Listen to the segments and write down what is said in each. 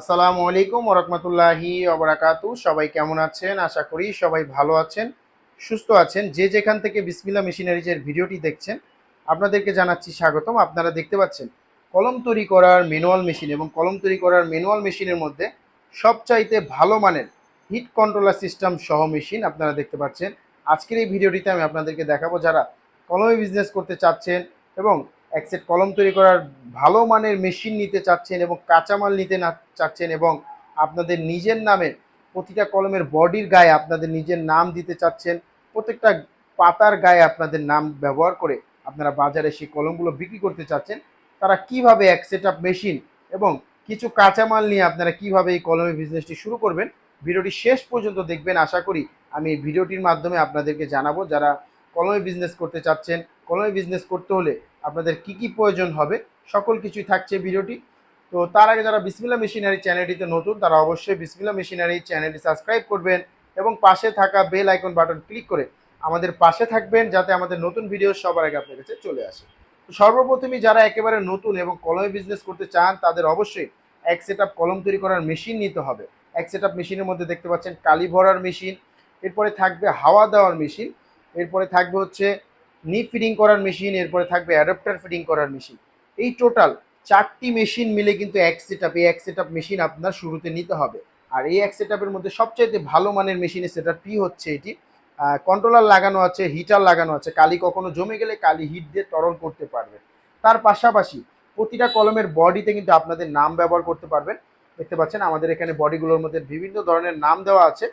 আসসালামু আলাইকুম ওরহমতুল্লাহি অবরাকাতু সবাই কেমন আছেন? আশা করি সবাই ভালো আছেন, সুস্থ আছেন। যে যেখান থেকে বিসমিল্লা মেশিনারিজের ভিডিওটি দেখছেন, আপনাদেরকে জানাচ্ছি স্বাগতম। আপনারা দেখতে পাচ্ছেন, কলম তৈরি করার ম্যানুয়াল মেশিন এবং কলম তৈরি করার ম্যানুয়াল মেশিনের মধ্যে সবচাইতে ভালো মানের হিট কন্ট্রোলার সিস্টেম সহ মেশিন আপনারা দেখতে পাচ্ছেন। আজকের এই ভিডিওটিতে আমি আপনাদেরকে দেখাবো যারা কলমে বিজনেস করতে চাচ্ছেন এবং এক সেট কলম তৈরি করার ভালো মানের মেশিন নিতে চাচ্ছেন এবং কাঁচামাল নিতে না চাচ্ছেন এবং আপনাদের নিজের নামে প্রতিটা কলমের বডির গায়ে আপনাদের নিজের নাম দিতে চাচ্ছেন, প্রত্যেকটা পাতার গায়ে আপনাদের নাম ব্যবহার করে আপনারা বাজারে সেই কলমগুলো বিক্রি করতে চাচ্ছেন, তারা কীভাবে এক সেট মেশিন এবং কিছু কাঁচামাল নিয়ে আপনারা কীভাবে এই কলমের বিজনেসটি শুরু করবেন, ভিডিওটি শেষ পর্যন্ত দেখবেন। আশা করি আমি এই ভিডিওটির মাধ্যমে আপনাদেরকে জানাব যারা কলমে বিজনেস করতে চাচ্ছেন। কলমে বিজনেস করতে হলে আপনাদের কি কি প্রয়োজন হবে, সকল কিছুই থাকছে ভিডিওটি। তো তার আগে যারা বিসমিল্লা মেশিনারি চ্যানেলটিতে নতুন, তারা অবশ্যই বিসমিল্লা মেশিনারি চ্যানেলটি সাবস্ক্রাইব করবেন এবং পাশে থাকা বেল আইকন বাটন ক্লিক করে আমাদের পাশে থাকবেন যাতে আমাদের নতুন ভিডিও সবার আগে আপনার কাছে চলে আসে। তো সর্বপ্রথমই যারা একেবারে নতুন এবং কলমে বিজনেস করতে চান, তাদের অবশ্যই এক সেট কলম তৈরি করার মেশিন নিতে হবে। এক সেট মেশিনের মধ্যে দেখতে পাচ্ছেন কালি ভরার মেশিন এরপরে থাকবে হাওয়া দেওয়ার মেশিন এরপরে থাকবে হচ্ছে নিপ ফিডিং করার মেশিন এরপরে থাকবে অ্যাডাপ্টার ফিডিং করার মেশিন এই টোটাল চারটি মেশিন মিলে কিন্তু এক সেট আপ এই এক সেট আপ মেশিন আপনার শুরুতে নিতে হবে। আর এই এক সেট আপের মধ্যে সবচাইতে ভালো মানের মেশিনের সেটআপটি হচ্ছে এটি? কন্ট্রোলার লাগানো আছে হিটার লাগানো আছে, কালি কখনো জমে গেলে কালি হিট দিয়ে তরল করতে পারবেন তার পাশাপাশি প্রতিটা কলমের বডিতে কিন্তু আপনাদের নাম ব্যবহার করতে পারবেন। দেখতে পাচ্ছেন আমাদের এখানে বডিগুলোর মধ্যে বিভিন্ন ধরনের নাম দেওয়া আছে।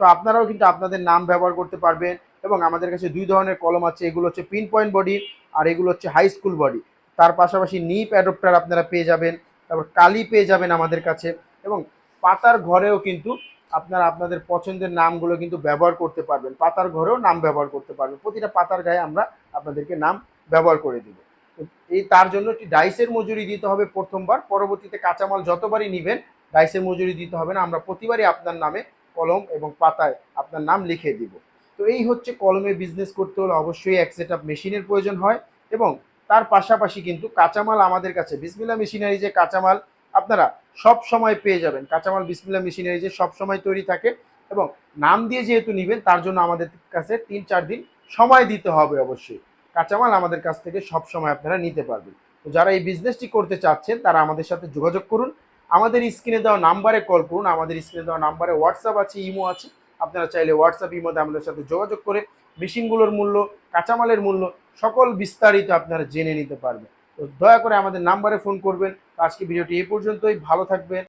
তো আপনারাও কিন্তু আপনাদের নাম ব্যবহার করতে পারবেন। এবং আমাদের কাছে দুই ধরনের কলম আছে। এগুলো হচ্ছে পিন পয়েন্ট বডি আর এগুলো হচ্ছে হাই স্কুল বডি তার পাশাপাশি নিপ অ্যাডপ্টার আপনারা পেয়ে যাবেন, তারপর কালি পেয়ে যাবেন আমাদের কাছে এবং পাতার ঘরেও কিন্তু আপনারা আপনাদের পছন্দের নামগুলো কিন্তু ব্যবহার করতে পারবেন। পাতার ঘরেও নাম ব্যবহার করতে পারবেন। প্রতিটা পাতার গায়ে আমরা আপনাদেরকে নাম ব্যবহার করে দিব। এই তার জন্য একটি ডাইসের মজুরি দিতে হবে প্রথমবার। পরবর্তীতে কাঁচামাল যতবারই নেবেন ডাইসের মজুরি দিতে হবে না। আমরা প্রতিবারই আপনার নামে কলম এবং পাতায় আপনার নাম লিখে দিব। তো এই হচ্ছে কলমে বিজনেস করতে হলে অবশ্যই এক সেট মেশিনের প্রয়োজন হয় এবং তার পাশাপাশি কিন্তু কাঁচামাল আমাদের কাছে। বিসমিল্লা মেশিনারি যে কাঁচামাল, আপনারা সব সময় পেয়ে যাবেন। কাঁচামাল বিসমিল্লা মেশিনারি যে সব সময় তৈরি থাকে এবং নাম দিয়ে যেহেতু নেবেন, তার জন্য আমাদের কাছে তিন চার দিন সময় দিতে হবে অবশ্যই। কাঁচামাল আমাদের কাছ থেকে সব সময় আপনারা নিতে পারবেন। তো যারা এই বিজনেসটি করতে চাচ্ছেন, তারা আমাদের সাথে যোগাযোগ করুন। আমাদের স্ক্রিনে দেওয়া নাম্বারে কল করুন। আমাদের স্ক্রিনে দেওয়া নাম্বারে হোয়াটসঅ্যাপ আছে ইমো আছে। আপনারা চাইলে হোয়াটসঅ্যাপ ইমোতে আমাদের সাথে যোগাযোগ করে মেশিনগুলোর মূল্য, কাঁচামালের মূল্য, সকল বিস্তারিত আপনারা জেনে নিতে পারবেন। তো দয়া করে আমাদের নাম্বারে ফোন করবেন। আজকে ভিডিওটি এই পর্যন্তই। ভালো থাকবেন।